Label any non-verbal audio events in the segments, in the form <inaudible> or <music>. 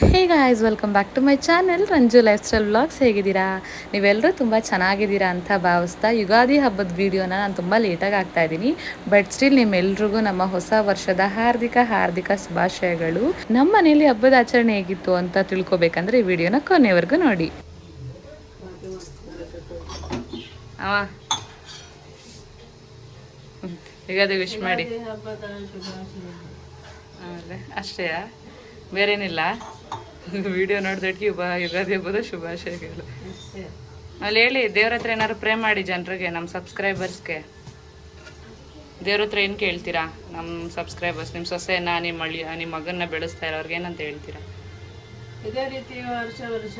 Hey guys welcome back to my channel Ranju lifestyle vlogs ಹೇಗಿದ್ದೀರಾ? ನೀವೆಲ್ಲರೂ ತುಂಬ ಚೆನ್ನಾಗಿದ್ದೀರಾ ಅಂತ ಭಾವಿಸ್ತಾ ಯುಗಾದಿ ಹಬ್ಬದ ವೀಡಿಯೋನ ನಾನು ತುಂಬ ಲೇಟಾಗಿ ಆಗ್ತಾ ಇದ್ದೀನಿ. ಬಟ್ ಸ್ಟಿಲ್ ನಿಮ್ಮೆಲ್ರಿಗೂ ನಮ್ಮ ಹೊಸ ವರ್ಷದ ಹಾರ್ದಿಕ ಹಾರ್ದಿಕ ಶುಭಾಶಯಗಳು. ನಮ್ಮ ಮನೇಲಿ ಹಬ್ಬದ ಆಚರಣೆ ಹೇಗಿತ್ತು ಅಂತ ತಿಳ್ಕೊಬೇಕಂದ್ರೆ ಈ ವಿಡಿಯೋನ ಕೊನೆವರೆಗೂ ನೋಡಿ. ಯುಗಾದಿ ವಿಶ್ ಮಾಡಿ? ಅಷ್ಟೇಯಾ? ಬೇರೇನಿಲ್ಲ? <laughs> ವಿಡಿಯೋ ನೋಡಿದಕ್ಕೆ ಬಾ ಯುಗಾದಿ ಹಬ್ಬದ ಶುಭಾಶಯಗಳು. ಅಲ್ಲಿ ಹೇಳಿ ದೇವ್ರ ಹತ್ರ ಏನಾದ್ರು ಪ್ರೇ ಮಾಡಿ ಜನರಿಗೆ ನಮ್ಮ ಸಬ್ಸ್ಕ್ರೈಬರ್ಸ್ಗೆ. ದೇವ್ರ ಹತ್ರ ಏನು ಕೇಳ್ತೀರಾ? ನಮ್ಮ ಸಬ್ಸ್ಕ್ರೈಬರ್ಸ್ ನಿಮ್ಮ ಸೊಸೆನ ನಿಮ್ಮ ಅಳಿ ನಿಮ್ಮ ಮಗನ್ನ ಬೆಳೆಸ್ತಾ ಇರೋರ್ಗೆ ಏನಂತ ಹೇಳ್ತೀರಾ? ಇದೇ ರೀತಿ ವರ್ಷ ವರ್ಷ.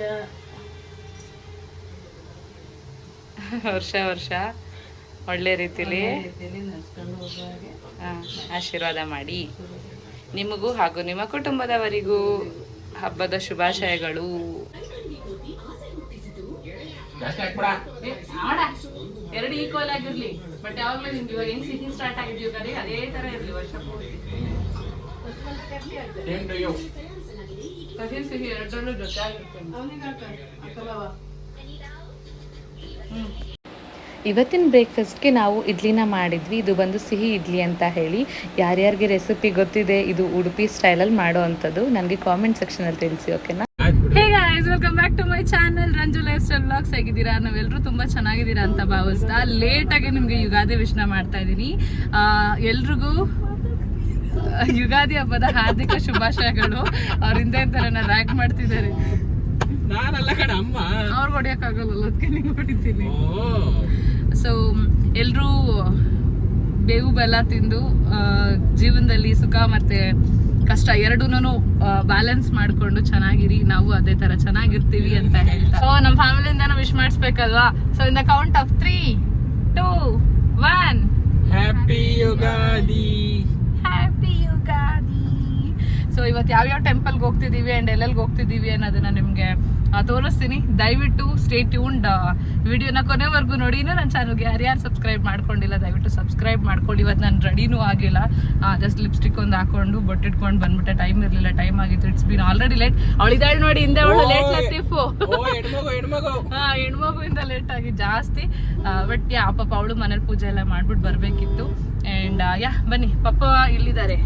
<laughs> ವರ್ಷ ವರ್ಷ. ಒಳ್ಳೆ ರೀತಿಲಿ. ಆಶೀರ್ವಾದ ಮಾಡಿ. ನಿಮಗೂ ಹಾಗೂ ನಿಮ್ಮ ಕುಟುಂಬದವರಿಗೂ. ಹಬ್ಬದ ಶುಭಾಶಯಗಳು. ಎರಡು ಈಕ್ವಲ್ ಆಗಿರ್ಲಿ. ಬಟ್ ಯಾವಾಗಲೂ ನಿಮ್ಗೆ ಇವಾಗ ಹೆಂಗ್ ಸಿಹಿ ಸ್ಟಾರ್ಟ್ ಆಗಿದ್ಯೋ ಕರಿ ಅದೇ ತರ ಇರ್ಲಿ ವರ್ಷ ಪೂರ್ತಿ. ಕಹಿ ಸಿಹಿ ಎರಡರಲ್ಲೂ ಜೊತೆ ಆಗಿರ್ತೀನಿ. ಅವನಿಗೆ ಹಾಕಲ್ಲವ ಇವತ್ತಿನ ಬ್ರೇಕ್ಫಾಸ್ಟ್ಗೆ ನಾವು ಇಡ್ಲಿನ ಮಾಡಿದ್ವಿ. ಇದು ಬಂದು ಸಿಹಿ ಇಡ್ಲಿ ಅಂತ ಹೇಳಿ. ಯಾರ್ಯಾರಿಗೆ ರೆಸಿಪಿ ಗೊತ್ತಿದೆ ಇದು ಉಡುಪಿ ಸ್ಟೈಲಲ್ಲಿ ಮಾಡೋ ಅಂಥದ್ದು ನನಗೆ ಕಾಮೆಂಟ್ ಸೆಕ್ಷನಲ್ಲಿ ತಿಳಿಸಿ ಓಕೆನಾ hey guys welcome back to my channel Ranju lifestyle blogs ಆಗಿದ್ದೀರಾ ನಾವೆಲ್ಲರೂ ತುಂಬ ಚೆನ್ನಾಗಿದ್ದೀರಾ ಅಂತ ಭಾವಿಸ್ತಾ ಲೇಟಾಗಿ ನಿಮಗೆ ಯುಗಾದಿ ವಿಶ್ನ ಮಾಡ್ತಾ ಇದ್ದೀನಿ. ಎಲ್ರಿಗೂ ಯುಗಾದಿ ಹಬ್ಬದ ಹಾರ್ದಿಕ ಶುಭಾಶಯಗಳು. ಅವ್ರ ಹಿಂದೆ ಥರ ರ್ಯಾಕ್ ಮಾಡ್ತಿದ್ದಾರೆ. ನಾನಲ್ಲ ಕಡೆ ಅಮ್ಮ. ಅವ್ರಿಗೆ ಹೊಡಿಯೋಕ್ಕಾಗಲ್ಲ ಅದಕ್ಕೆ ನಿಂಗೆ ಹೊಡಿತೀನಿ. ಓ. ಸೊ ಎಲ್ಲರೂ ಬೇವು ಬೆಲ್ಲ ತಿಂದು ಜೀವನದಲ್ಲಿ ಸುಖ ಮತ್ತೆ ಕಷ್ಟ ಎರಡೂನು ಬ್ಯಾಲೆನ್ಸ್ ಮಾಡಿಕೊಂಡು ಚೆನ್ನಾಗಿರಿ ನಾವು ಅದೇ ತರ ಚೆನ್ನಾಗಿರ್ತೀವಿ ಅಂತ ಹೇಳ್ತಾ ಸೊ ನಮ್ಮ ಫ್ಯಾಮಿಲಿಯಿಂದ wish ಮಾಡಿಸ್ಬೇಕಲ್ವಾ? So in the count of three two one happy Ugadi happy Ugadi so ಇವತ್ತು ಯಾವ್ಯಾವ ಟೆಂಪಲ್ಗೆ ಹೋಗ್ತಿದ್ದೀವಿ ಆ್ಯಂಡ್ ಎಲ್ಲೆಲ್ಲಿ ಹೋಗ್ತಿದ್ದೀವಿ ಅನ್ನೋದನ್ನ ನಿಮಗೆ ತೋರಿಸ್ತೀನಿ. ದಯವಿಟ್ಟು ಸ್ಟೇ ಟ್ಯೂನ್ಡ್ ವಿಡಿಯೋನ ಕೊನೆವರೆಗೂ ನೋಡಿ. ಇನ್ನೂ ನನ್ನ ಚಾನಲ್ಗೆ ಯಾರ್ಯಾರು ಸಬ್ಸ್ಕ್ರೈಬ್ ಮಾಡ್ಕೊಂಡಿಲ್ಲ ದಯವಿಟ್ಟು ಸಬ್ಸ್ಕ್ರೈಬ್ ಮಾಡ್ಕೊಳ್ಳಿ. ಇವತ್ತು ನಾನು ರೆಡಿನೂ ಆಗಿಲ್ಲ. ಜಸ್ಟ್ ಲಿಪ್ಸ್ಟಿಕ್ ಒಂದು ಹಾಕೊಂಡು ಬೊಟ್ಟಿಟ್ಕೊಂಡು ಬಂದ್ಬಿಟ್ಟೆ. ಟೈಮ್ ಇರಲಿಲ್ಲ ಟೈಮ್ ಆಗಿತ್ತು. ಇಟ್ಸ್ ಬಿನ್ ಆಲ್ರೆಡಿ ಲೇಟ್ ಅವಳಿದಾಳೆ ನೋಡಿ ಹಿಂದೆ ಅವಳು ಲೇಟ್ ಲತ್ತೀಫು ಹಾ ಹೆಣ್ಮಗುವಿಂದ ಲೇಟ್ ಆಗಿ ಜಾಸ್ತಿ. ಬಟ್ ಯಾ ಪಾಪ ಅವಳು ಮನೇಲಿ ಪೂಜೆ ಎಲ್ಲ ಮಾಡ್ಬಿಟ್ಟು ಬರಬೇಕಿತ್ತು. ಆ್ಯಂಡ್ ಯಾ ಬನ್ನಿ. ಪಪ್ಪ ಇಲ್ಲಿದ್ದಾರೆ.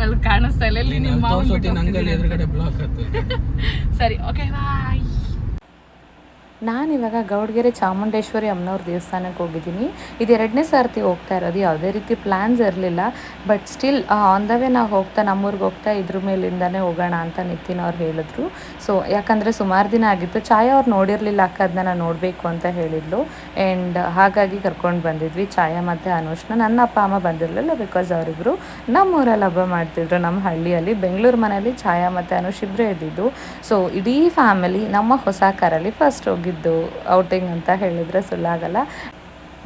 ಆಮೇಲೆ ಕಾಣಿಸ್ತಾ ಇಲ್ಲ. ನಿಮ್ಮ <laughs> ಸರಿ ಓಕೆ ಬಾಯ್ ನಾನಿವಾಗ ಗೌಡ್ಗೆರೆ ಚಾಮುಂಡೇಶ್ವರಿ ಅಮ್ಮನವ್ರ ದೇವಸ್ಥಾನಕ್ಕೆ ಹೋಗಿದ್ದೀನಿ. ಇದು ಎರಡನೇ ಸರ್ತಿ ಹೋಗ್ತಾ ಇರೋದು, ಯಾವುದೇ ರೀತಿ ಪ್ಲ್ಯಾನ್ಸ್ ಇರಲಿಲ್ಲ. But still on the way ನಾವು ಹೋಗ್ತಾ ನಮ್ಮೂರಿಗೆ ಹೋಗ್ತಾ ಇದ್ರ ಮೇಲಿಂದನೇ ಹೋಗೋಣ ಅಂತ ನಿತಿನ್ ಅವ್ರು ಹೇಳಿದ್ರು. ಸೊ ಯಾಕಂದರೆ ಸುಮಾರು ದಿನ ಆಗಿತ್ತು. ಛಾಯಾ ಅವ್ರು ನೋಡಿರಲಿಲ್ಲ, ಅಕ್ಕ ಅದನ್ನ ನಾನು ನೋಡಬೇಕು ಅಂತ ಹೇಳಿದ್ಲು. ಆ್ಯಂಡ್ ಹಾಗಾಗಿ ಕರ್ಕೊಂಡು ಬಂದಿದ್ವಿ. ಛಾಯಾ ಮತ್ತು ಅನುಷ್ನ ನನ್ನ ಅಪ್ಪ, ಅಮ್ಮ ಬಂದಿರಲಿಲ್ಲ ಬಿಕಾಸ್ ಅವರಿಬ್ಬರು ನಮ್ಮೂರಲ್ಲಿ ಹಬ್ಬ ಮಾಡ್ತಿದ್ರು. ನಮ್ಮ ಹಳ್ಳಿಯಲ್ಲಿ ಬೆಂಗಳೂರು ಮನೆಯಲ್ಲಿ ಛಾಯಾ ಮತ್ತು ಅನುಷ್ ಇಬ್ಬರೇ ಇದ್ದಿದ್ದು. ಸೊ ಇಡೀ ಫ್ಯಾಮಿಲಿ ನಮ್ಮ ಹೊಸ ಕಾರಲ್ಲಿ ಫಸ್ಟ್ ಹೋಗಿದ್ದು ಔಟಿಂಗ್ ಅಂತ ಹೇಳಿದ್ರೆ ಸುಳ್ಳಾಗಲ್ಲ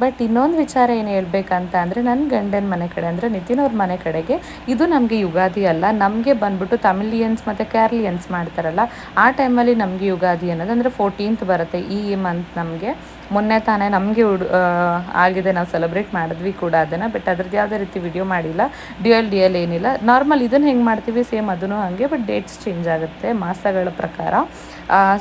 ಬಟ್ ಇನ್ನೊಂದು ವಿಚಾರ ಏನು ಹೇಳ್ಬೇಕಂತ ಅಂದರೆ ನನ್ನ ಗಂಡನ ಮನೆ ಕಡೆ ಅಂದರೆ ನಿತಿನ್ ಅವ್ರ ಮನೆ ಕಡೆಗೆ ಇದು ನಮಗೆ ಯುಗಾದಿ ಅಲ್ಲ. ನಮಗೆ ಬಂದ್ಬಿಟ್ಟು ತಮಿಲಿಯನ್ಸ್ ಮತ್ತು ಕೇರಳಿಯನ್ಸ್ ಮಾಡ್ತಾರಲ್ಲ. ಆ ಟೈಮಲ್ಲಿ ನಮಗೆ ಯುಗಾದಿ ಅನ್ನೋದು ಅಂದರೆ ಫೋರ್ಟೀನ್ತ್ ಬರುತ್ತೆ ಈ ಮಂತ್ ನಮಗೆ. ಮೊನ್ನೆ ತಾನೇ ನಮಗೆ ಉಡು ಆಗಿದೆ, ನಾವು ಸೆಲೆಬ್ರೇಟ್ ಮಾಡಿದ್ವಿ ಕೂಡ ಅದನ್ನು ಬಟ್ ಅದ್ರದ್ದು ಯಾವುದೇ ರೀತಿ ವಿಡಿಯೋ ಮಾಡಿಲ್ಲ. ಡಿ ಎಲ್ ಏನಿಲ್ಲ. ನಾರ್ಮಲ್ ಇದನ್ನು ಹೆಂಗೆ ಮಾಡ್ತೀವಿ ಸೇಮ್ ಅದನ್ನು ಹಾಗೆ ಬಟ್ ಡೇಟ್ಸ್ ಚೇಂಜ್ ಆಗುತ್ತೆ, ಮಾಸಗಳ ಪ್ರಕಾರ.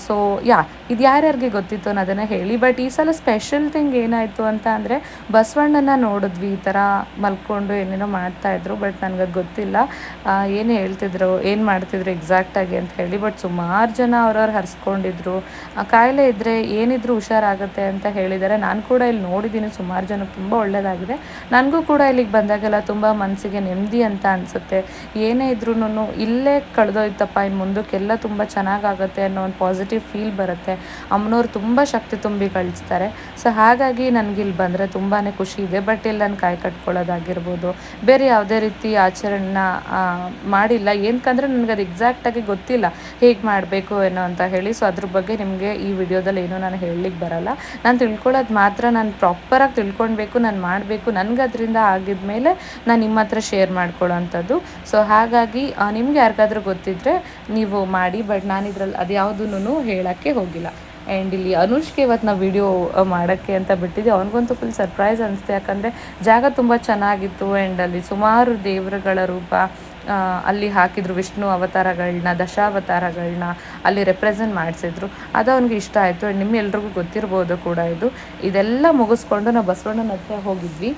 ಸೊ ಯಾ ಇದು ಯಾರ್ಯಾರಿಗೆ ಗೊತ್ತಿತ್ತು ಅನ್ನೋದನ್ನು ಹೇಳಿ ಬಟ್ ಈ ಸಲ ಸ್ಪೆಷಲ್ ಥಿಂಗ್ ಏನಾಯಿತು ಅಂತ ಅಂದರೆ ಬಸವಣ್ಣನ ನೋಡಿದ್ವಿ, ಈ ಥರ ಮಲ್ಕೊಂಡು ಏನೇನೋ ಮಾಡ್ತಾಯಿದ್ರು ಬಟ್ ನನಗೆ ಗೊತ್ತಿಲ್ಲ. ಏನು ಹೇಳ್ತಿದ್ರು, ಏನು ಮಾಡ್ತಿದ್ರು ಎಕ್ಸಾಕ್ಟಾಗಿ ಅಂತ ಹೇಳಿ ಬಟ್ ಸುಮಾರು ಜನ ಅವ್ರವ್ರು ಹರಿಸ್ಕೊಂಡಿದ್ರು. ಕಾಯಿಲೆ ಇದ್ದರೆ ಏನಿದ್ರು ಹುಷಾರಾಗುತ್ತೆ ಅಂತ ಹೇಳಿದ್ದಾರೆ. ನಾನು ಕೂಡ ಇಲ್ಲಿ ನೋಡಿದ್ದೀನಿ. ಸುಮಾರು ಜನ ತುಂಬ ಒಳ್ಳೆಯದಾಗಿದೆ ನನಗೂ ಕೂಡ ಇಲ್ಲಿಗೆ ಬಂದಾಗೆಲ್ಲ ತುಂಬ ಮನಸ್ಸಿಗೆ ನೆಮ್ಮದಿ ಅಂತ ಅನಿಸುತ್ತೆ. ಏನೇ ಇದ್ರೂ ಇಲ್ಲೇ ಕಳೆದೋಯ್ತಪ್ಪ ಇನ್ನು ಮುಂದಕ್ಕೆಲ್ಲ ತುಂಬ ಚೆನ್ನಾಗಾಗುತ್ತೆ ಅನ್ನೋ ಒಂದು ಪಾಸಿಟಿವ್ ಫೀಲ್ ಬರುತ್ತೆ. ಅಮ್ಮನವ್ರು ತುಂಬ ಶಕ್ತಿ ತುಂಬಿ ಕಳಿಸ್ತಾರೆ. ಸೊ ಹಾಗಾಗಿ ನನಗೆ ಇಲ್ಲಿ ಬಂದರೆ ತುಂಬಾ ಖುಷಿ ಇದೆ. ಬಟ್ ಇಲ್ಲಿ ನಾನು ಕಾಯಿ ಕಟ್ಕೊಳ್ಳೋದಾಗಿರ್ಬೋದು. ಬೇರೆ ಯಾವುದೇ ರೀತಿ ಆಚರಣೆನ ಮಾಡಿಲ್ಲ. ಏನಕ್ಕಂದ್ರೆ ನನಗೆ ಅದು ಎಕ್ಸಾಕ್ಟಾಗಿ ಗೊತ್ತಿಲ್ಲ. ಹೇಗೆ ಮಾಡಬೇಕು ಏನೋ ಅಂತ ಹೇಳಿ. ಸೊ ಅದ್ರ ಬಗ್ಗೆ ನಿಮಗೆ ಈ ವಿಡಿಯೋದಲ್ಲಿ ಏನೂ ನಾನು ಹೇಳಲಿಕ್ಕೆ ಬರಲ್ಲ. ನಾನು ತಿಳ್ಕೊಳ್ಳೋದು ಮಾತ್ರ ನಾನು ಪ್ರಾಪರಾಗಿ ತಿಳ್ಕೊಳ್ಬೇಕು ನಾನು ಮಾಡಬೇಕು ನನಗೆ ಅದರಿಂದ ಆಗಿದ್ಮೇಲೆ ನಾನು ನಿಮ್ಮ ಹತ್ರ ಶೇರ್ ಮಾಡ್ಕೊಳ್ಳೋ ಅಂಥದ್ದು ಸೊ ಹಾಗಾಗಿ ನಿಮ್ಗೆ ಯಾರಿಗಾದ್ರೂ ಗೊತ್ತಿದ್ದರೆ ನೀವು ಮಾಡಿ, ಬಟ್ ನಾನು ಇದ್ರಲ್ಲಿ ಅದು ಯಾವುದೂ ಹೇಳೋಕ್ಕೆ ಹೋಗಿಲ್ಲ. ಆ್ಯಂಡ್ ಇಲ್ಲಿ ಅನುಷ್ಗೆ ಇವತ್ತು ನಾವು ವಿಡಿಯೋ ಮಾಡೋಕ್ಕೆ ಅಂತ ಬಿಟ್ಟಿದ್ದೆ. ಅವನಿಗಂತೂ ಫುಲ್ ಸರ್ಪ್ರೈಸ್ ಅನಿಸ್ತು. ಯಾಕಂದರೆ ಜಾಗ ತುಂಬ ಚೆನ್ನಾಗಿತ್ತು. ಆ್ಯಂಡ್ ಅಲ್ಲಿ ಸುಮಾರು ದೇವರುಗಳ ರೂಪ ಅಲ್ಲಿ ಹಾಕಿದ್ರು ವಿಷ್ಣು ಅವತಾರಗಳನ್ನ ದಶಾವತಾರಗಳನ್ನ ಅಲ್ಲಿ ರೆಪ್ರೆಸೆಂಟ್ ಮಾಡಿಸಿದ್ರು. ಅದು ಅವ್ನಿಗೆ ಇಷ್ಟ ಆಯಿತು. ಆ್ಯಂಡ್ ನಿಮ್ಮೆಲ್ರಿಗೂ ಗೊತ್ತಿರ್ಬೋದು ಕೂಡ ಇದು. ಇದೆಲ್ಲ ಮುಗಿಸ್ಕೊಂಡು ನಾವು ಬಸವಣ್ಣನ ಹತ್ರ ಹೋಗಿದ್ವಿ.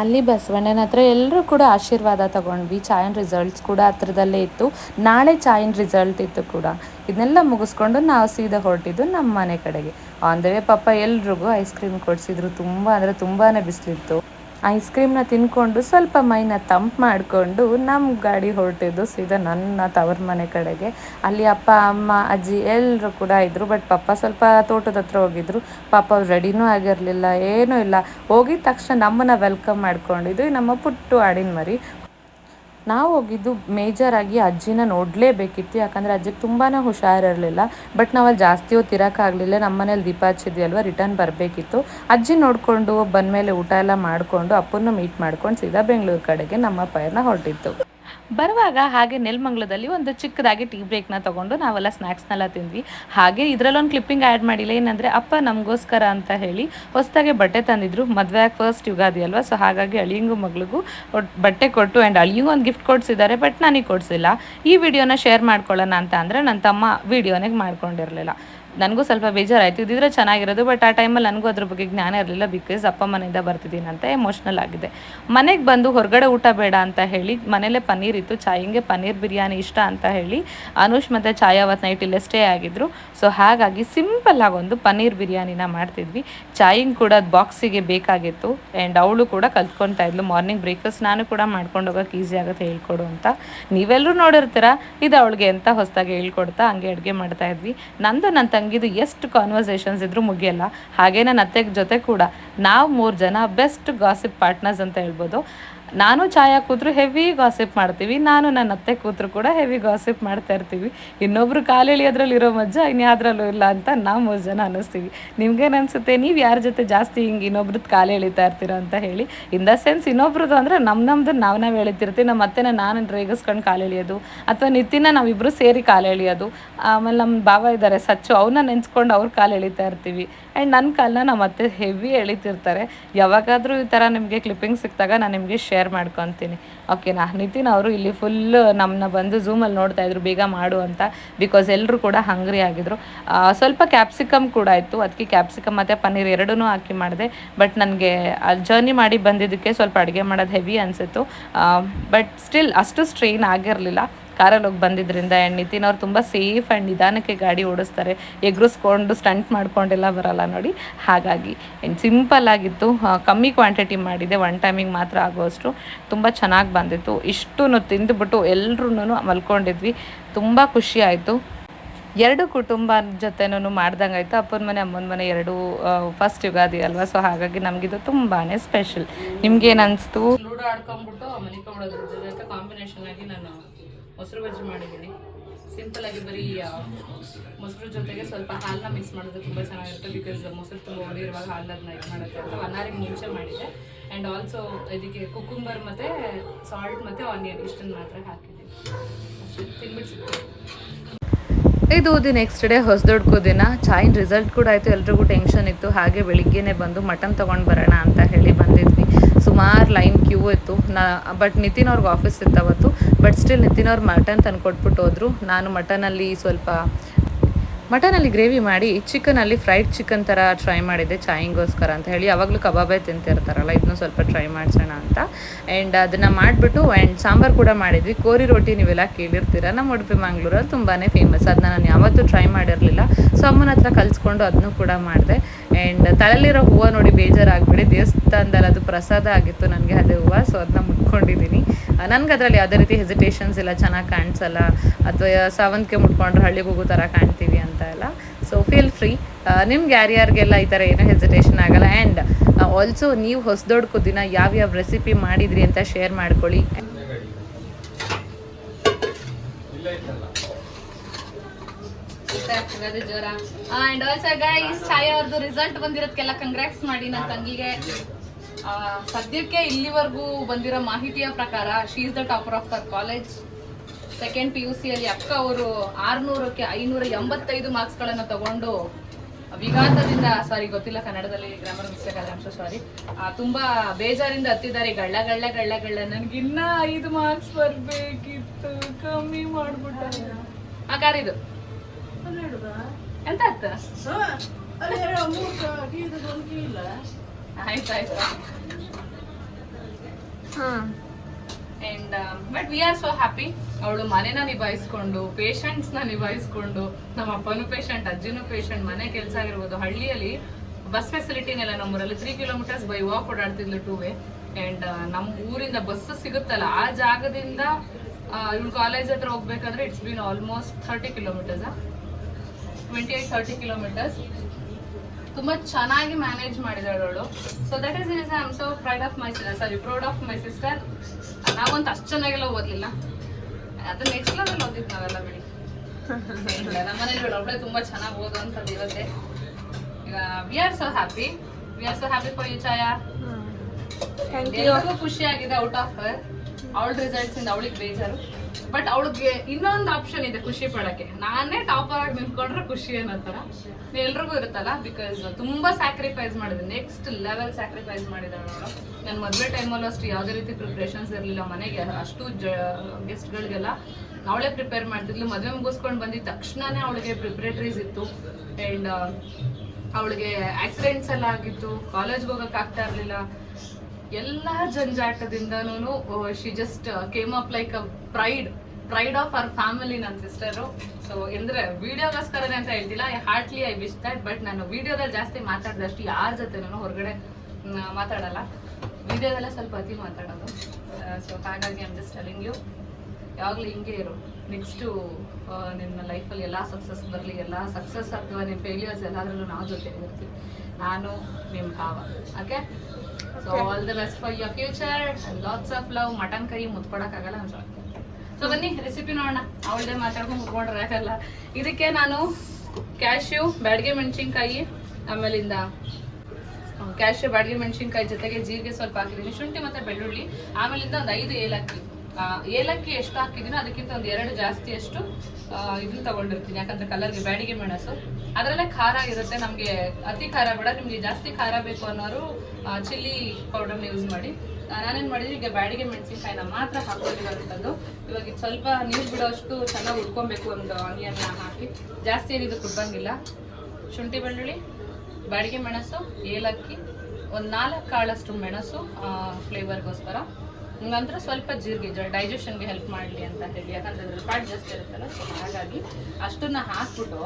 ಅಲ್ಲಿ ಬಸವಣ್ಣನ ಹತ್ರ ಎಲ್ಲರೂ ಕೂಡ ಆಶೀರ್ವಾದ ತಗೊಂಡ್ವಿ. ಚಾಯನ್ ರಿಸಲ್ಟ್ಸ್ ಕೂಡ ಹತ್ರದಲ್ಲೇ ಇತ್ತು. ನಾಳೆ ಚಾಯನ್ ರಿಸಲ್ಟ್ ಇತ್ತು ಕೂಡ. ಇದನ್ನೆಲ್ಲ ಮುಗಿಸ್ಕೊಂಡು ನಾವು ಸೀದಾ ಹೊರಟಿದ್ದು ನಮ್ಮ ಮನೆ ಕಡೆಗೆ. ವೇ ಪಾಪ ಎಲ್ರಿಗೂ ಐಸ್ ಕ್ರೀಮ್ ಕೊಡಿಸಿದ್ರು. ತುಂಬ ಅಂದರೆ ತುಂಬಾ ಬಿಸಿಲಿತ್ತು. ಐಸ್ ಕ್ರೀಮ್ನ ತಿನ್ಕೊಂಡು ಸ್ವಲ್ಪ ಮೈನ ತಂಪು ಮಾಡಿಕೊಂಡು ನಮ್ಮ ಗಾಡಿ ಹೊರಟಿದ್ದು ಸೀದಾ ನನ್ನ ತವರ ಮನೆ ಕಡೆಗೆ. ಅಲ್ಲಿ ಅಪ್ಪ, ಅಮ್ಮ, ಅಜ್ಜಿ ಎಲ್ಲರೂ ಕೂಡ ಇದ್ದರು ಬಟ್ ಪಪ್ಪ ಸ್ವಲ್ಪ ತೋಟದ ಹತ್ರ ಹೋಗಿದ್ರು. ಪಾಪ ಅವ್ರು ರೆಡಿನೂ ಆಗಿರಲಿಲ್ಲ, ಏನೂ ಇಲ್ಲ. ಹೋಗಿದ ತಕ್ಷಣ ನಮ್ಮನ್ನ ವೆಲ್ಕಮ್ ಮಾಡ್ಕೊಂಡಿದ್ದು ನಮ್ಮ ಪುಟ್ಟು ಆಡಿನ ಮರಿ. ನಾವು ಹೋಗಿದ್ದು ಮೇಜರ್ ಆಗಿ ಅಜ್ಜಿನ ನೋಡಲೇಬೇಕಿತ್ತು, ಯಾಕಂದರೆ ಅಜ್ಜಿಗೆ ತುಂಬಾ ಹುಷಾರಿರಲಿಲ್ಲ. ಬಟ್ ನಾವು ಅಲ್ಲಿ ಜಾಸ್ತಿ ಹೊತ್ತು ಇರೋಕ್ಕಾಗಲಿಲ್ಲ. ನಮ್ಮ ಮನೇಲಿ ದೀಪ ಹಚ್ಚಿದ್ವಿ ರಿಟರ್ನ್ ಬರಬೇಕಿತ್ತು. ಅಜ್ಜಿ ನೋಡಿಕೊಂಡು ಬಂದಮೇಲೆ ಊಟ ಎಲ್ಲ ಮಾಡಿಕೊಂಡು ಅಪ್ಪನ್ನು ಮೀಟ್ ಮಾಡ್ಕೊಂಡು ಸೀದಾ ಬೆಂಗಳೂರು ಕಡೆಗೆ ನಮ್ಮ ಪಯಣ ಹೊರಟಿತ್ತು ಬರುವಾಗ ಹಾಗೆ ನೆಲಮಂಗ್ಲದಲ್ಲಿ ಒಂದು ಚಿಕ್ಕದಾಗಿ ಟೀ ಬ್ರೇಕ್ನ ತೊಗೊಂಡು ನಾವೆಲ್ಲ ಸ್ನ್ಯಾಕ್ಸ್ನೆಲ್ಲ ತಿಂದ್ವಿ. ಹಾಗೆ ಇದರಲ್ಲೊಂದು ಕ್ಲಿಪ್ಪಿಂಗ್ ಆ್ಯಡ್ ಮಾಡಿಲ್ಲ. ಏನಂದರೆ, ಅಪ್ಪ ನಮಗೋಸ್ಕರ ಅಂತ ಹೇಳಿ ಹೊಸದಾಗಿ ಬಟ್ಟೆ ತಂದಿದ್ರು. ಮದುವೆ ಫಸ್ಟ್ ಯುಗಾದಿ ಅಲ್ವಾ? ಸೊ ಹಾಗಾಗಿ ಅಳಿಯಂಗು ಮಗಳಿಗೂ ಬಟ್ಟೆ ಕೊಟ್ಟು ಆ್ಯಂಡ್ ಅಳಿಯಂಗೂ ಒಂದು ಗಿಫ್ಟ್ ಕೊಡಿಸಿದ್ದಾರೆ, ಬಟ್ ನನಗೆ ಕೊಡಿಸಿಲ್ಲ. ಈ ವಿಡಿಯೋನ ಶೇರ್ ಮಾಡ್ಕೊಳ್ಳೋಣ ಅಂತ ಅಂದರೆ, ನನ್ನ ತಮ್ಮ ವಿಡಿಯೋನಿಗೆ ಮಾಡ್ಕೊಂಡಿರಲಿಲ್ಲ. ನನಗೂ ಸ್ವಲ್ಪ ಬೇಜಾರಾಯಿತು. ಇದ್ದಿದ್ರೆ ಚೆನ್ನಾಗಿರೋದು ಬಟ್ ಆ ಟೈಮಲ್ಲಿ ನನಗೂ ಅದ್ರ ಬಗ್ಗೆ ಜ್ಞಾನ ಇರಲಿಲ್ಲ ಬಿಕಾಸ್ ಅಪ್ಪ ಮನೆಯಿಂದ ಬರ್ತಿದ್ದೀನಿ ಅಂತ ಎಮೋಷ್ನಲ್ ಆಗಿದೆ. ಮನೆಗೆ ಬಂದು ಹೊರಗಡೆ ಊಟ ಬೇಡ ಅಂತ ಹೇಳಿ, ಮನೇಲೆ ಪನ್ನೀರ್ ಇತ್ತು ಚಾಯಿಂಗೆ ಪನ್ನೀರ್ ಬಿರಿಯಾನಿ ಇಷ್ಟ ಅಂತ ಹೇಳಿ ಅನುಷ್ ಮತ್ತು ಚಾಯ್ ಅವತ್ತು ನೈಟ್ ಇಲ್ಲೇ ಸ್ಟೇ ಆಗಿದ್ರು. ಸೊ ಹಾಗಾಗಿ ಸಿಂಪಲ್ ಒಂದು ಪನ್ನೀರ್ ಬಿರಿಯಾನಿನ ಮಾಡ್ತಿದ್ವಿ. ಚಾಯಿಂಗ್ ಕೂಡ ಅದು ಬಾಕ್ಸಿಗೆ ಬೇಕಾಗಿತ್ತು ಆ್ಯಂಡ್ ಅವಳು ಕೂಡ ಕಲ್ತ್ಕೊತಾ ಇದ್ಲು. ಮಾರ್ನಿಂಗ್ ಬ್ರೇಕ್ಫಾಸ್ಟ್ ನಾನು ಕೂಡ ಮಾಡ್ಕೊಂಡು ಹೋಗೋಕೆ ಈಸಿ ಆಗುತ್ತೆ ಹೇಳ್ಕೊಡು ಅಂತ. ನೀವೆಲ್ಲರೂ ನೋಡಿರ್ತೀರ, ಇದು ಅವಳಿಗೆ ಅಂತ ಹೊಸದಾಗಿ ಹೇಳ್ಕೊಡ್ತಾ ಹಂಗೆ ಅಡುಗೆ ಮಾಡ್ತಾ ಇದ್ವಿ. ನಂದು ನನ್ನ ತಂಗಿದು ಎಷ್ಟು ಕಾನ್ವರ್ಸೇಷನ್ಸ್ ಇದ್ರೂ ಮುಗಿಯಲ್ಲ. ಹಾಗೆ ನನ್ನ ಅತ್ತೆ ಜೊತೆ ಕೂಡ ನಾವು ಮೂರು ಜನ ಬೆಸ್ಟ್ ಗಾಸಿಪ್ ಪಾರ್ಟ್ನರ್ಸ್ ಅಂತ ಹೇಳ್ಬೋದು. ನಾನು ಛಾಯಾ ಕೂತ್ರು ಹೆವಿ ಗಾಸಿಪ್ ಮಾಡ್ತೀವಿ, ನಾನು ನನ್ನ ಅತ್ತೆ ಕೂತ್ರು ಕೂಡ ಹೆವಿ ಗಾಸಿಪ್ ಮಾಡ್ತಾ ಇರ್ತೀವಿ. ಇನ್ನೊಬ್ರು ಕಾಲು ಎಳಿಯೋದ್ರಲ್ಲಿ ಇರೋ ಮಜಾ ಇನ್ಯಾದ್ರಲ್ಲೂ ಇಲ್ಲ ಅಂತ ನಾವು ಜನ ಅನ್ನಿಸ್ತೀವಿ. ನಿಮ್ಗೇನು ಅನಿಸುತ್ತೆ? ನೀವು ಯಾರ ಜೊತೆ ಜಾಸ್ತಿ ಹಿಂಗೆ ಇನ್ನೊಬ್ರದ್ದು ಕಾಲು ಎಳಿತಾ ಇರ್ತೀರೋ ಅಂತ ಹೇಳಿ, ಇನ್ ದ ಸೆನ್ಸ್ ಇನ್ನೊಬ್ರದ್ದು ಅಂದರೆ ನಮ್ಮ ನಮ್ಮದು ನಾವು ನಾವು ಎಳಿತಿರ್ತೀವಿ. ನಮ್ಮ ಅತ್ತೆನ ನಾನು ರೇಗಿಸ್ಕೊಂಡು ಕಾಲು ಎಳಿಯೋದು, ಅಥವಾ ನಿತ್ಯನ ನಾವಿಬ್ಬರು ಸೇರಿ ಕಾಲು ಎಳಿಯೋದು. ಆಮೇಲೆ ನಮ್ಮ ಭಾವ ಇದ್ದಾರೆ ಸಚ್ಚು ಅವನ್ನ ನೆನೆಸ್ಕೊಂಡು ಅವ್ರ ಕಾಲು ಎಳಿತಾ ಇರ್ತೀವಿ. ಆ್ಯಂಡ್ ನನ್ನ ಕಾಲನ್ನ ನಮ್ಮ ಅತ್ತೆ ಹೆವಿ ಎಳಿತಿರ್ತಾರೆ. ಯಾವಾಗಾದರೂ ಈ ಥರ ನಿಮಗೆ ಕ್ಲಿಪ್ಪಿಂಗ್ ಸಿಕ್ಕಿದಾಗ ನಾನು ನಿಮಗೆ ಶೇರ್ ಮಾಡ್ಕೊತೀನಿ. ಓಕೆನಾ ನಿತಿನ್ ಅವರು ಇಲ್ಲಿ ಫುಲ್ ನಮ್ಮನ್ನ ಬಂದು ಝೂಮಲ್ಲಿ ನೋಡ್ತಾ ಇದ್ರು, ಬೇಗ ಮಾಡು ಅಂತ. ಬಿಕಾಸ್ ಎಲ್ಲರೂ ಕೂಡ ಹಂಗ್ರಿ ಆಗಿದ್ರು. ಸ್ವಲ್ಪ ಕ್ಯಾಪ್ಸಿಕಮ್ ಕೂಡ ಇತ್ತು ಅದಕ್ಕೆ ಕ್ಯಾಪ್ಸಿಕಮ್ ಮತ್ತು ಪನ್ನೀರ್ ಎರಡೂ ಹಾಕಿ ಮಾಡಿದೆ. ಬಟ್ ನನಗೆ ಜರ್ನಿ ಮಾಡಿ ಬಂದಿದ್ದಕ್ಕೆ ಸ್ವಲ್ಪ ಅಡುಗೆ ಮಾಡೋದು ಹೆವಿ ಅನಿಸಿತ್ತು. ಬಟ್ ಸ್ಟಿಲ್ ಅಷ್ಟು ಸ್ಟ್ರೈನ್ ಆಗಿರಲಿಲ್ಲ. ಕಾರಲ್ಲಿ ಹೋಗಿ ಬಂದಿದ್ದರಿಂದ ಆ್ಯಂಡ್ ನಿತಿನ್ ಅವ್ರು ತುಂಬ ಸೇಫ್ ಆ್ಯಂಡ್ ನಿಧಾನಕ್ಕೆ ಗಾಡಿ ಓಡಿಸ್ತಾರೆ. ಎಗ್ರಿಸ್ಕೊಂಡು ಸ್ಟಂಟ್ ಮಾಡ್ಕೊಂಡೆಲ್ಲ ಬರಲ್ಲ ನೋಡಿ. ಹಾಗಾಗಿ ಆ್ಯಂಡ್ ಸಿಂಪಲ್ ಆಗಿತ್ತು. ಕಮ್ಮಿ ಕ್ವಾಂಟಿಟಿ ಮಾಡಿದೆ. ಒನ್ ಟೈಮಿಗೆ ಮಾತ್ರ ಆಗೋಷ್ಟು ತುಂಬ ಚೆನ್ನಾಗಿ ಬಂದಿತ್ತು. ಇಷ್ಟು ತಿಂದುಬಿಟ್ಟು ಎಲ್ಲರೂ ಮಲ್ಕೊಂಡಿದ್ವಿ. ತುಂಬ ಖುಷಿ ಆಯಿತು. ಎರಡು ಕುಟುಂಬ ಜೊತೆನೂ ಮಾಡ್ದಂಗೆ ಆಯಿತು. ಅಪ್ಪನ ಮನೆ, ಅಮ್ಮನ ಮನೆ ಎರಡು ಫಸ್ಟ್ ಯುಗಾದಿ ಅಲ್ವಾ? ಸೊ ಹಾಗಾಗಿ ನಮಗಿದು ತುಂಬಾ ಸ್ಪೆಷಲ್ ನಿಮ್ಗೇನು ಅನಿಸ್ತು? ಲೂಡೋ ಆಡ್ಕೊಂಡ್ಬಿಟ್ಟು ಕಾಂಬಿನೇಷನ್ ಆಗಿ ನಾನು ಮೊಸರು ಬಜ್ಜಿ ಮಾಡಿದ್ದೀನಿ. ಸಿಂಪಲ್ ಆಗಿ ಬರೀ ಮೊಸರು ಜೊತೆಗೆ ಸ್ವಲ್ಪ ಹಾಲನ್ನ ಮಿಕ್ಸ್ ಮಾಡೋದು ತುಂಬ ಚೆನ್ನಾಗಿರುತ್ತೆ ಬಿಕಾಸ್ ಮೊಸರು ತುಂಬ ಹೊಡಿರುವಾಗ ಹಾಲನ್ನ ಇದು ಮಾಡುತ್ತೆ ಅಂತ ಒನ್ ಅವರಿಗೆ ಮುಂಚೆ ಮಾಡಿದೆ ಆ್ಯಂಡ್ ಆಲ್ಸೋ ಇದಕ್ಕೆ ಕುಕುಂಬರ್ ಮತ್ತು ಸಾಲ್ಟ್ ಮತ್ತು ಆನಿಯನ್ ಇಷ್ಟನ್ನು ಮಾತ್ರ ಹಾಕಿದ್ದೀನಿ. ತಿನ್ಬಿಟ್ಟು ಇದು ದಿ ನೆಕ್ಸ್ಟ್ ಡೇ ಹೊಸದೊಡ್ಕೋ ದಿನ. ಚಾಯಿನ್ ರಿಸಲ್ಟ್ ಕೂಡ ಆಯಿತು. ಎಲ್ರಿಗೂ ಟೆನ್ಷನ್ ಇತ್ತು. ಹಾಗೆ ಬೆಳಿಗ್ಗೆನೇ ಬಂದು ಮಟನ್ ತೊಗೊಂಡು ಬರೋಣ ಅಂತ ಹೇಳಿ ಬಂದಿದ್ವಿ. ಸುಮಾರು ಲೈನ್ ಕ್ಯೂ ಇತ್ತು. ನಾ ಬಟ್ ನಿತಿನ್ ಅವ್ರಿಗೆ ಆಫೀಸ್ ಇತ್ತು ಅವತ್ತು. ಬಟ್ ಸ್ಟಿಲ್ ನಿತಿನ್ ಅವ್ರು ಮಟನ್ ತಂದು ಕೊಟ್ಬಿಟ್ಟು ಹೋದ್ರು. ನಾನು ಮಟನಲ್ಲಿ ಸ್ವಲ್ಪ ಮಟನಲ್ಲಿ ಗ್ರೇವಿ ಮಾಡಿ ಚಿಕನಲ್ಲಿ ಫ್ರೈಡ್ ಚಿಕನ್ ಥರ ಟ್ರೈ ಮಾಡಿದ್ದೆ, ಚಾಯಿಂಗೋಸ್ಕರ ಅಂತ ಹೇಳಿ. ಯಾವಾಗಲೂ ಕಬಾಬೇ ತಿಂತಿರ್ತಾರಲ್ಲ, ಇದನ್ನು ಸ್ವಲ್ಪ ಟ್ರೈ ಮಾಡಿಸೋಣ ಅಂತ. ಆ್ಯಂಡ್ ಅದನ್ನು ಮಾಡಿಬಿಟ್ಟು ಆ್ಯಂಡ್ ಸಾಂಬಾರು ಕೂಡ ಮಾಡಿದ್ವಿ. ಕೋರಿ ರೊಟ್ಟಿ ನೀವೆಲ್ಲ ಕೇಳಿರ್ತೀರ. ನಮ್ಮ ಉಡುಪಿ ಮಂಗಳೂರಲ್ಲಿ ತುಂಬಾ ಫೇಮಸ್ ಅದನ್ನ ನಾನು ಯಾವತ್ತೂ ಟ್ರೈ ಮಾಡಿರಲಿಲ್ಲ. ಸೊ ಅಮ್ಮನ ಹತ್ರ ಕಲಿಸ್ಕೊಂಡು ಅದನ್ನು ಕೂಡ ಮಾಡಿದೆ. ಆ್ಯಂಡ್ ತಲೆಯಲ್ಲಿರೋ ಹೂವು ನೋಡಿ ಬೇಜಾರಾಗ್ಬಿಡಿ. ದೇವಸ್ಥಾನದಲ್ಲಿ ಅದು ಪ್ರಸಾದ ಆಗಿತ್ತು, ನನಗೆ ಅದೇ ಹೂವು ಸೊ ಅದನ್ನ ಮುಟ್ಕೊಂಡಿದ್ದೀನಿ. ನನಗೆ ಅದರಲ್ಲಿ ಯಾವುದೇ ರೀತಿ ಹೆಸಿಟೇಷನ್ಸ್ ಇಲ್ಲ, ಚೆನ್ನಾಗಿ ಕಾಣಿಸಲ್ಲ, ಅಥವಾ ಸಾವಂತಿಗೆ ಮುಟ್ಕೊಂಡ್ರೆ ಹಳ್ಳಿಗೆ ಹೋಗೋ ಥರ ಕಾಣ್ತೀವಿ ಅಂತ ಎಲ್ಲ. ಸೊ ಫೀಲ್ ಫ್ರೀ ನಿಮ್ಗೆ ಯಾರ್ಯಾರಿಗೆಲ್ಲ ಈ ಥರ ಏನೂ ಹೆಸಿಟೇಷನ್ ಆಗಲ್ಲ. ಆ್ಯಂಡ್ ಆಲ್ಸೋ ನೀವು ಹೊಸದೊಡ್ಕೋ ದಿನ ಯಾವ್ಯಾವ ರೆಸಿಪಿ ಮಾಡಿದ್ರಿ ಅಂತ ಶೇರ್ ಮಾಡ್ಕೊಳ್ಳಿ. ಅಂಡ್ ಆಲ್ಸೋ ಛಾಯಾ ಅವ್ರದ್ದು ರಿಸಲ್ಟ್ ಬಂದಿರೋದಕ್ಕೆಲ್ಲ ಕಂಗ್ರಾಟ್ಸ್ ಮಾಡಿ ನನ್ನ ತಂಗಿಗೆ. ಸದ್ಯಕ್ಕೆ ಇಲ್ಲಿವರೆಗೂ ಬಂದಿರೋ ಮಾಹಿತಿಯ ಪ್ರಕಾರ she's the topper of our college second P U ಸಿಯಲ್ಲಿ ಅಕ್ಕ ಅವರು ಆರ್ನೂರಕ್ಕೆ ಐನೂರ ಎಂಬತ್ತೈದು ಮಾರ್ಕ್ಸ್ಗಳನ್ನು ತಗೊಂಡು ವಿಘಾತದಿಂದ ಸಾರಿ ಗೊತ್ತಿಲ್ಲ ಕನ್ನಡದಲ್ಲಿ ಗ್ರಾಮರ್ ಮಿಸ್ಟೇಕ್ ಆದ್ರೆ ಅಂಶ ಸಾರಿ ತುಂಬಾ ಬೇಜಾರಿಂದ ಹತ್ತಿದ್ದಾರೆ, ಗಳ್ಳ ಗಳ್ಳ ಗಳ್ಳ ಗಳ್ಳ. ಇನ್ನ ಐದು ಮಾರ್ಕ್ಸ್ ಬರ್ಬೇಕಿತ್ತು, ಕಮ್ಮಿ ಮಾಡ್ಬಿಟ್ಟ ಆ ಕಾರಿದು ಎಂತ ಆತ ಆಯ್ತಾಯ್ತು and but we are so happy ಅವಳು ಮನೆನ ನಿಭಾಯಿಸ್ಕೊಂಡು ಪೇಷಂಟ್ಸ್ನ ನಿಭಾಯಿಸ್ಕೊಂಡು ನಮ್ಮ ಅಪ್ಪನೂ ಪೇಷಂಟ್ ಅಜ್ಜಿನೂ ಪೇಷಂಟ್ ಮನೆ ಕೆಲಸ ಆಗಿರ್ಬೋದು ಹಳ್ಳಿಯಲ್ಲಿ ಬಸ್ ಫೆಸಿಲಿಟಿನೆಲ್ಲ ನಮ್ಮೂರಲ್ಲಿ ತ್ರೀ ಕಿಲೋಮೀಟರ್ಸ್ ಬೈ ವಾಕ್ ಓಡಾಡ್ತಿದ್ಲು ಟೂ ವೇ ಅಂಡ್ ನಮ್ಮ ಊರಿಂದ ಬಸ್ ಸಿಗುತ್ತಲ್ಲ ಆ ಜಾಗದಿಂದ ಇವಳು ಕಾಲೇಜ್ ಹತ್ರ ಹೋಗ್ಬೇಕಂದ್ರೆ it's been almost thirty kilometres twenty eight thirty kilometres ತುಂಬ ಚೆನ್ನಾಗಿ ಮ್ಯಾನೇಜ್ ಮಾಡಿದಾಳು ಅವಳು. So that is is I am so pride of my sorry proud of my sister ನಾವಂತೂ ಅಷ್ಟು ಚೆನ್ನಾಗೆಲ್ಲ ಓದಲಿಲ್ಲ. ಅದು ನೆಕ್ಸ್ಟ್ ಲೆವೆಲ್ ಓದಿದ್ ನಾವೆಲ್ಲ ಬಿಡಿ. ನಮ್ಮ ಮನೇಲಿ ಒಬ್ಳೆ ತುಂಬಾ ಚೆನ್ನಾಗಿ ಓದುವಂಥದ್ದು ಇರುತ್ತೆ. ಈಗ we are so happy we are so happy for you Chaya. ಎಲ್ಲರಿಗೂ ಖುಷಿ ಆಗಿದೆ ಔಟ್ ಆಫ್ ಅವಳ ರಿಸಲ್ಟ್ಸ್ ಇಂದ ಅವಳಿಗೆ ಬೇಜಾರು. ಬಟ್ ಅವಳಿಗೆ ಇನ್ನೊಂದು ಆಪ್ಷನ್ ಇದೆ ಖುಷಿ ಪಡಕ್ಕೆ. ನಾನೇ ಟಾಪರ್ ಆಗಿ ನಿಂತ್ಕೊಂಡ್ರೆ ಖುಷಿ ಅನ್ನೋ ತರ ಎಲ್ರಿಗೂ ಇರುತ್ತಲ್ಲ ಬಿಕಾಸ್ ತುಂಬಾ ಸ್ಯಾಕ್ರಿಫೈಸ್ ಮಾಡಿದೆ. ನೆಕ್ಸ್ಟ್ ಲೆವೆಲ್ ಸ್ಯಾಕ್ರಿಫೈಸ್ ಮಾಡಿದ ನನ್ನ ಮದುವೆ ಟೈಮಲ್ಲೂ ಅಷ್ಟು ಯಾವುದೇ ರೀತಿ ಪ್ರಿಪ್ರೇಷನ್ಸ್ ಇರಲಿಲ್ಲ ಮನೆಗೆ. ಅಷ್ಟು ಜ ಗೆಸ್ಟ್ಗಳಿಗೆಲ್ಲ ಅವಳೇ ಪ್ರಿಪೇರ್ ಮಾಡ್ತಿದ್ಲು. ಮದುವೆ ಮುಗಿಸ್ಕೊಂಡು ಬಂದಿದ್ದ ತಕ್ಷಣನೇ ಅವಳಿಗೆ ಪ್ರಿಪ್ರೇಟ್ರೀಸ್ ಇತ್ತು. ಆ್ಯಂಡ್ ಅವಳಿಗೆ ಆಕ್ಸಿಡೆಂಟ್ಸ್ ಎಲ್ಲ ಆಗಿತ್ತು. ಕಾಲೇಜ್ಗೆ ಹೋಗೋಕ್ಕಾಗ್ತಾ ಇರ್ಲಿಲ್ಲ. ಎಲ್ಲ ಜಂಜಾಟದಿಂದನೂ she just came up like a pride pride of our family ನನ್ನ ಸಿಸ್ಟರು ಸೊ ಅಂದ್ರೆ ವಿಡಿಯೋಗೋಸ್ಕರನೇ ಅಂತ ಹೇಳ್ತಿಲ್ಲ. I heartly I wish that but ನಾನು ವಿಡಿಯೋದಲ್ಲಿ ಜಾಸ್ತಿ ಮಾತಾಡಿದಷ್ಟು ಯಾರ ಜೊತೆ ನಾನು ಹೊರಗಡೆ ಮಾತಾಡಲ್ಲ. ವಿಡಿಯೋದಲ್ಲೇ ಸ್ವಲ್ಪ ಅತಿ ಮಾತಾಡೋದು. ಸೊ ಹಾಗಾಗಿ ಐಮ್ ಜಸ್ಟ್ ಟೆಲಿಂಗ್ ಯು ಯಾವಾಗಲೂ ಹಿಂಗೆ ಇರು. ನೆಕ್ಸ್ಟು ನಿನ್ನ ಲೈಫಲ್ಲಿ ಎಲ್ಲ ಸಕ್ಸಸ್ ಬರಲಿ ಎಲ್ಲ ಸಕ್ಸಸ್ ಅಥವಾ ನಿಮ್ಮ ಫೇಲ್ಯೂರ್ಸ್ ಎಲ್ಲಾದ್ರೂ ನಾವು ಜೊತೆ ಇರ್ತೀವಿ. ನಾನು ನಿಮ್ಮ ಭಾವ. Okay so all the best for your future lots of love mutton ಕೈ ಮುತ್ಕೊಡಕ್ಕಾಗಲ್ಲ ಅಂತ ಸೊ ಬನ್ನಿ ರೆಸಿಪಿ ನೋಡೋಣ. ಅವಳದೇ ಮಾತಾಡ್ಕೊಂಡು ಮುತ್ಕೊಂಡ್ರೆ ಆಗಲ್ಲ. ಇದಕ್ಕೆ ನಾನು ಕ್ಯಾಶ್ಯೂ ಬ್ಯಾಡಿಗೆ ಮೆಣಸಿನ್ಕಾಯಿ ಆಮೇಲಿಂದ ಕ್ಯಾಶ್ಯೂ ಬಾಡಿಗೆ ಮೆಣಸಿನ್ಕಾಯಿ ಜೊತೆಗೆ ಜೀರಿಗೆ ಸ್ವಲ್ಪ ಹಾಕಿದ್ದೀನಿ. ಶುಂಠಿ ಮತ್ತು ಬೆಳ್ಳುಳ್ಳಿ. ಆಮೇಲಿಂದ ಒಂದು ಐದು ಏಲಕ್ಕಿ. ಏಲಕ್ಕಿ ಎಷ್ಟು ಹಾಕಿದ್ದೀನೋ ಅದಕ್ಕಿಂತ ಒಂದು ಎರಡು ಜಾಸ್ತಿ ಅಷ್ಟು ಇದನ್ನ ತಗೊಂಡಿರ್ತೀನಿ. ಯಾಕಂದ್ರೆ ಕಲರ್ಗೆ ಬ್ಯಾಡಿಗೆ ಮೆಣಸು. ಅದರಲ್ಲೇ ಖಾರ ಇರುತ್ತೆ ನಮಗೆ, ಅತಿ ಖಾರ ಬೇಡ ನಿಮಗೆ ಜಾಸ್ತಿ ಖಾರ ಬೇಕು ಅನ್ನೋರು ಚಿಲ್ಲಿ ಪೌಡರ್ನ ಯೂಸ್ ಮಾಡಿ. ನಾನೇನು ಮಾಡಿದ್ರೆ ಈಗ ಬ್ಯಾಡಿಗೆ ಮೆಣಸಿನ್ಕಾಯಿನ ಮಾತ್ರ ಹಾಕೊಂಡಿರೋಂಥದ್ದು ಇವಾಗ ಇದು ಸ್ವಲ್ಪ ನೀರು ಬಿಡೋಷ್ಟು ಚೆನ್ನಾಗಿ ಉಳ್ಕೊಬೇಕು ಒಂದು ಆನಿಯನ್ನ ಹಾಕಿ. ಜಾಸ್ತಿ ಏನಿದು ಕುಡ್ಬಂಗಿಲ್ಲ ಶುಂಠಿ ಬೆಳ್ಳುಳ್ಳಿ, ಬ್ಯಾಡಿಗೆ ಮೆಣಸು, ಏಲಕ್ಕಿ, ಒಂದು ನಾಲ್ಕು ಕಾಳಷ್ಟು ಮೆಣಸು ಫ್ಲೇವರ್ಗೋಸ್ಕರ ನಂತರ ಸ್ವಲ್ಪ ಜೀರಿಗೆ ಡೈಜೆಷನ್ಗೆ ಹೆಲ್ಪ್ ಮಾಡಲಿ ಅಂತ ಹೇಳಿ. ಯಾಕಂದ್ರೆ ಅದ್ರಲ್ಲಿ ಪಾಟ್ ಜಾಸ್ತಿ ಇರುತ್ತಲ್ಲ ಸೊ ಹಾಗಾಗಿ ಅಷ್ಟನ್ನ ಹಾಕ್ಬಿಟ್ಟು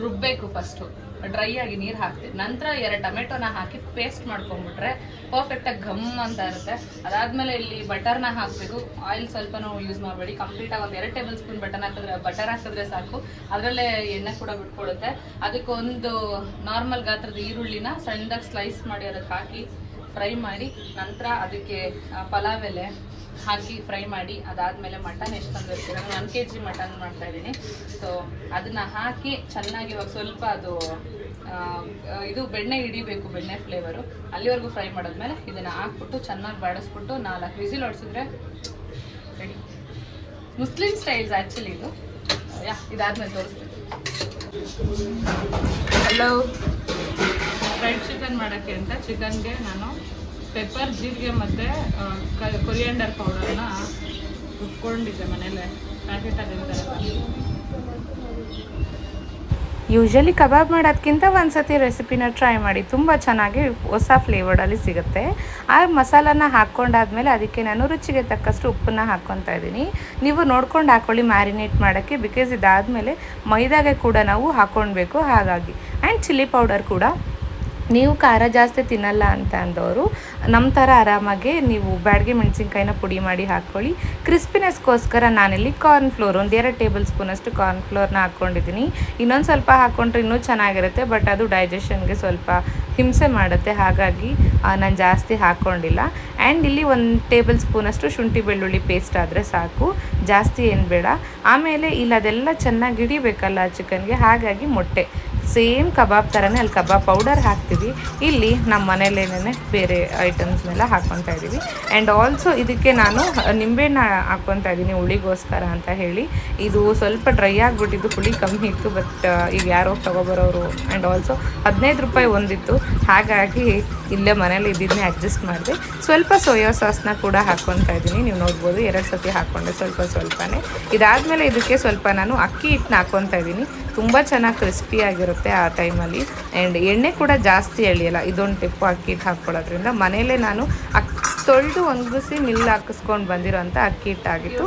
ರುಬ್ಬೇಕು ಫಸ್ಟು ಡ್ರೈ ಆಗಿ ನೀರು ಹಾಕ್ತೀವಿ. ನಂತರ ಎರಡು ಟೊಮೆಟೊನ ಹಾಕಿ ಪೇಸ್ಟ್ ಮಾಡ್ಕೊಂಡ್ಬಿಟ್ರೆ ಪರ್ಫೆಕ್ಟಾಗಿ ಘಮ್ ಅಂತ ಇರುತ್ತೆ. ಅದಾದ್ಮೇಲೆ ಇಲ್ಲಿ ಬಟರ್ನ ಹಾಕಬೇಕು. ಆಯಿಲ್ ಸ್ವಲ್ಪನೂ ಯೂಸ್ ಮಾಡಬೇಡಿ. ಕಂಪ್ಲೀಟಾಗಿ ಒಂದು ಎರಡು ಟೇಬಲ್ ಸ್ಪೂನ್ ಬಟರ್ ಹಾಕಿದ್ರೆ ಬಟರ್ ಹಾಕಿದ್ರೆ ಸಾಕು. ಅದರಲ್ಲೇ ಎಣ್ಣೆ ಕೂಡ ಬಿಟ್ಕೊಳ್ಳುತ್ತೆ ಅದಕ್ಕೆ ಒಂದು ನಾರ್ಮಲ್ ಗಾತ್ರದ ಈರುಳ್ಳಿನ ಸಣ್ಣದಾಗಿ ಸ್ಲೈಸ್ ಮಾಡಿ ಅದಕ್ಕೆ ಹಾಕಿ ಫ್ರೈ ಮಾಡಿ ನಂತರ ಅದಕ್ಕೆ ಪಲಾವ್ ಎಲೆ ಹಾಕಿ ಫ್ರೈ ಮಾಡಿ, ಅದಾದಮೇಲೆ ಮಟನ್ ಎಷ್ಟು ತಂದಿರ್ತೀರ ನಾನು ಒನ್ ಕೆ ಜಿ ಮಟನ್ ಮಾಡ್ತಾ ಇದ್ದೀನಿ. ಸೊ ಅದನ್ನು ಹಾಕಿ ಚೆನ್ನಾಗಿ ಇವಾಗ ಸ್ವಲ್ಪ ಅದು ಇದು ಬೆಣ್ಣೆ ಹಿಡಿಬೇಕು, ಬೆಣ್ಣೆ ಫ್ಲೇವರು ಅಲ್ಲಿವರೆಗೂ ಫ್ರೈ ಮಾಡಿದ್ಮೇಲೆ ಇದನ್ನು ಹಾಕ್ಬಿಟ್ಟು ಚೆನ್ನಾಗಿ ಬಾಡಿಸ್ಬಿಟ್ಟು ನಾಲ್ಕು ವಿಸಿಲ್ ಹೊಡ್ಸಿದ್ರೆ ರೆಡಿ ಮುಸ್ಲಿಂ ಸ್ಟೈಲ್ಸ್ ಆ್ಯಕ್ಚುಲಿ ಇದು. ಯಾ, ಇದಾದ್ಮೇಲೆ ತೋರಿಸ್ತೀನಿ. ಹಲೋ ಫ್ರೈಡ್ ಚಿಕನ್ ಮಾಡೋಕ್ಕೆ ಅಂತ ಚಿಕನ್ಗೆ ನಾನು ಪೆಪ್ಪರ್, ಜೀರಿಗೆ ಮತ್ತು ಕೊರಿಯಂಡರ್ ಪೌಡರ್ನ ರುಬ್ಕೊಂಡಿದ್ದೆ ಮನೇಲೆ. ಪ್ಯಾಕೆಟಲ್ಲಿ ಯೂಶಲಿ ಕಬಾಬ್ ಮಾಡೋದಕ್ಕಿಂತ ಒಂದ್ಸತಿ ರೆಸಿಪಿನ ಟ್ರೈ ಮಾಡಿ. ತುಂಬ ಚೆನ್ನಾಗಿ ಹೊಸ ಫ್ಲೇವರ್ಡಲ್ಲಿ ಸಿಗುತ್ತೆ. ಆ ಮಸಾಲಾನ ಹಾಕ್ಕೊಂಡಾದ್ಮೇಲೆ ಅದಕ್ಕೆ ನಾನು ರುಚಿಗೆ ತಕ್ಕಷ್ಟು ಉಪ್ಪನ್ನ ಹಾಕ್ಕೊತಾ ಇದ್ದೀನಿ. ನೀವು ನೋಡ್ಕೊಂಡು ಹಾಕ್ಕೊಳ್ಳಿ ಮ್ಯಾರಿನೇಟ್ ಮಾಡೋಕ್ಕೆ ಬಿಕಾಸ್ ಇದಾದಮೇಲೆ ಮೈದಾಗೆ ಕೂಡ ನಾವು ಹಾಕ್ಕೊಳ್ಬೇಕು ಹಾಗಾಗಿ. ಆ್ಯಂಡ್ ಚಿಲ್ಲಿ ಪೌಡರ್ ಕೂಡ. ನೀವು ಖಾರ ಜಾಸ್ತಿ ತಿನ್ನಲ್ಲ ಅಂತ ಅಂದವರು ನಮ್ಮ ಥರ ಆರಾಮಾಗೆ ನೀವು ಬ್ಯಾಡ್ಗೆ ಮೆಣಸಿನ್ಕಾಯಿನ ಪುಡಿ ಮಾಡಿ ಹಾಕ್ಕೊಳ್ಳಿ. ಕ್ರಿಸ್ಪಿನೆಸ್ಗೋಸ್ಕರ ನಾನಿಲ್ಲಿ ಕಾರ್ನ್ಫ್ಲೋರ್ ಒಂದು ಎರಡು ಟೇಬಲ್ ಸ್ಪೂನಷ್ಟು ಕಾರ್ನ್ಫ್ಲೋರ್ನ ಹಾಕ್ಕೊಂಡಿದ್ದೀನಿ. ಇನ್ನೊಂದು ಸ್ವಲ್ಪ ಹಾಕ್ಕೊಂಡ್ರೆ ಇನ್ನೂ ಚೆನ್ನಾಗಿರುತ್ತೆ, ಬಟ್ ಅದು ಡೈಜೆಷನ್ಗೆ ಸ್ವಲ್ಪ ಹಿಂಸೆ ಮಾಡುತ್ತೆ. ಹಾಗಾಗಿ ನಾನು ಜಾಸ್ತಿ ಹಾಕ್ಕೊಂಡಿಲ್ಲ ಆ್ಯಂಡ್ ಇಲ್ಲಿ ಒಂದು ಟೇಬಲ್ ಸ್ಪೂನಷ್ಟು ಶುಂಠಿ ಬೆಳ್ಳುಳ್ಳಿ ಪೇಸ್ಟ್ ಆದರೆ ಸಾಕು. ಜಾಸ್ತಿ ಏನು ಬೇಡ. ಆಮೇಲೆ ಇಲ್ಲಿ ಅದೆಲ್ಲ ಚೆನ್ನಾಗಿ ಹಿಡಿಬೇಕಲ್ಲ ಚಿಕನ್ಗೆ, ಹಾಗಾಗಿ ಮೊಟ್ಟೆ. ಸೇಮ್ ಕಬಾಬ್ ಥರನೇ ಅಲ್ಲಿ ಕಬಾಬ್ ಪೌಡರ್ ಹಾಕ್ತೀವಿ. ಇಲ್ಲಿ ನಮ್ಮ ಮನೇಲೇನೇ ಬೇರೆ ಐಟಮ್ಸ್ನೆಲ್ಲ ಹಾಕ್ಕೊತಾ ಇದ್ದೀವಿ ಆ್ಯಂಡ್ ಆಲ್ಸೋ ಇದಕ್ಕೆ ನಾನು ನಿಂಬೆಹಣ್ಣು ಹಾಕ್ಕೊತಾ ಇದ್ದೀನಿ ಹುಳಿಗೋಸ್ಕರ ಅಂತ ಹೇಳಿ. ಇದು ಸ್ವಲ್ಪ ಡ್ರೈ ಆಗಿಬಿಟ್ಟಿದ್ದು, ಹುಳಿ ಕಮ್ಮಿ ಇತ್ತು ಬಟ್ ಈಗ ಯಾರೋ ತೊಗೊಬರೋರು. ಆ್ಯಂಡ್ ಆಲ್ಸೋ ಹದಿನೈದು ರೂಪಾಯಿ ಒಂದಿತ್ತು. ಹಾಗಾಗಿ ಇಲ್ಲೇ ಮನೇಲಿ ಇದ್ದಿದ್ದನ್ನೇ ಅಡ್ಜಸ್ಟ್ ಮಾಡಿದೆ. ಸ್ವಲ್ಪ ಸೋಯಾ ಸಾಸ್ನ ಕೂಡ ಹಾಕ್ಕೊತಾ ಇದ್ದೀನಿ ನೀವು ನೋಡ್ಬೋದು, ಎರಡು ಸತಿ ಹಾಕ್ಕೊಂಡೆ ಸ್ವಲ್ಪ ಸ್ವಲ್ಪನೇ. ಇದಾದಮೇಲೆ ಇದಕ್ಕೆ ಸ್ವಲ್ಪ ನಾನು ಅಕ್ಕಿ ಹಿಟ್ಟನ್ನ ಹಾಕ್ಕೊತಾ ಇದ್ದೀನಿ ತುಂಬ ಚೆನ್ನಾಗಿ ಕ್ರಿಸ್ಪಿ ಆಗಿರುತ್ತೆ ಆ ಟೈಮಲ್ಲಿ. ಆ್ಯಂಡ್ ಎಣ್ಣೆ ಕೂಡ ಜಾಸ್ತಿ ಎಳೆಯಲ್ಲ ಇದೊಂದು ಟಿಪ್ಪು ಅಕ್ಕಿ ಹಿಟ್ಟು ಹಾಕ್ಕೊಳ್ಳೋದ್ರಿಂದ. ಮನೆಯಲ್ಲೇ ನಾನು ಅಕ್ಕಿ ತೊಳೆದು ಒಣಗಿಸಿ ಮಿಲ್ ಹಾಕಿಸ್ಕೊಂಡು ಬಂದಿರೋಂಥ ಅಕ್ಕಿ ಹಿಟ್ಟಾಗಿತ್ತು.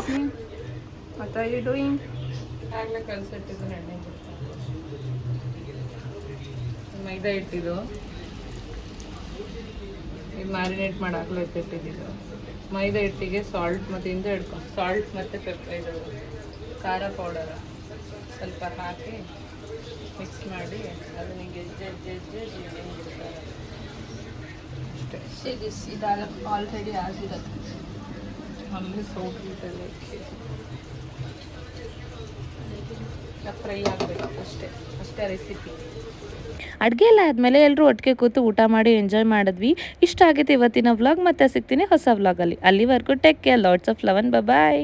ಮತ್ತು ಯು ಡೂಯಿಂಗ್ ಆಗಲೇ ಕಲಸಿಟ್ಟಿದ್ದು ಎಣ್ಣೆ ಮೈದಾ ಹಿಟ್ಟಿದು ಇದು ಮ್ಯಾರಿನೇಟ್ ಮಾಡಿ ಆಗಲೇ ಎತ್ತಿಟ್ಟಿದ್ದು ಮೈದಾ ಹಿಟ್ಟಿಗೆ ಸಾಲ್ಟ್ ಮತ್ತು ಹಿಂದೆ ಹಿಡ್ಕೊ ಸಾಲ್ಟ್ ಮತ್ತು ಪೆಪ್ಪರ್ ಇದು. ಖಾರ ಪೌಡರ್ ಸ್ವಲ್ಪ ಹಾಕಿ ಮಿಕ್ಸ್ ಮಾಡಿ. ಅದು ನಿಮಗೆ ಅಷ್ಟೇ. ಆಲ್ರೆಡಿ ಆಗಿರುತ್ತೆ ಆಮೇಲೆ ಸೌಟಲ್ಲಿ ಫ್ರೈ ಆಗಬೇಕು ಅಷ್ಟೇ ಅಷ್ಟೇ ರೆಸಿಪಿ ಅಡುಗೆ ಎಲ್ಲ ಆದಮೇಲೆ ಎಲ್ಲರೂ ಒಟ್ಟಿಗೆ ಕೂತು ಊಟ ಮಾಡಿ ಎಂಜಾಯ್ ಮಾಡಿದ್ವಿ. ಇಷ್ಟ ಆಗಿತ್ತು ಇವತ್ತಿನ ವ್ಲಾಗ್ ಮತ್ತೆ ಸಿಗ್ತೀನಿ ಹೊಸ ವ್ಲಾಗಲ್ಲಿ ಅಲ್ಲಿವರೆಗೂ take care lots of love and bye